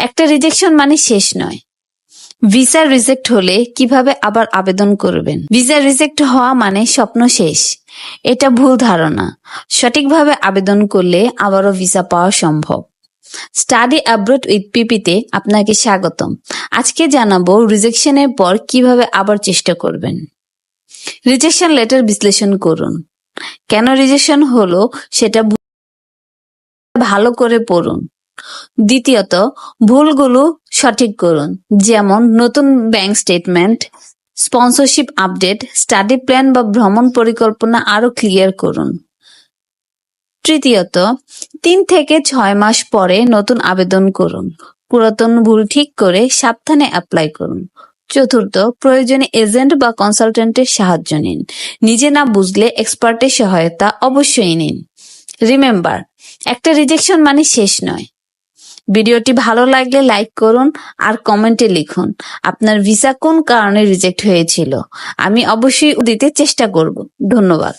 একটা রিজেকশন মানে শেষ নয়। ভিসা রিজেক্ট হলে কীভাবে আবার আবেদন করবেন? ভিসা রিজেক্ট হওয়া মানে স্বপ্ন শেষ। এটা ভুল ধারণা। সঠিকভাবে আবেদন করলে আবারও ভিসা পাওয়া সম্ভব। স্টাডি অ্যাব্রোড উইথ পিপিতে আপনাকে স্বাগতম। আজকে জানাব রিজেকশনের পর কীভাবে আবার চেষ্টা করবেন। রিজেকশন লেটার বিশ্লেষণ করুন। কেন রিজেকশন হলো সেটা ভালো করে পড়ুন। দ্বিতীয়ত, ভুলগুলো সঠিক করুন, যেমন নতুন bank statement sponsorship update study plan বা ভ্রমণ পরিকল্পনা আরও ক্লিয়ার করুন। তৃতীয়ত, তিন থেকে ছয় মাস পরে নতুন আবেদন করুন, পুরাতন ভুল ঠিক করে সাবধানে অ্যাপ্লাই করুন। চতুর্থ, প্রয়োজনে এজেন্ট বা কনসালটেন্টের সাহায্য নিন, নিজে না বুঝলে এক্সপার্টের সহায়তা অবশ্যই নিন। রিমেম্বার একটা রিজেকশন মানে শেষ নয়। ভিডিওটি ভালো লাগলে লাইক করুন আর কমেন্টে লিখুন, আপনার ভিসা কোন কারণে রিজেক্ট হয়েছিল? আমি অবশ্যই দিতে চেষ্টা করব। ধন্যবাদ।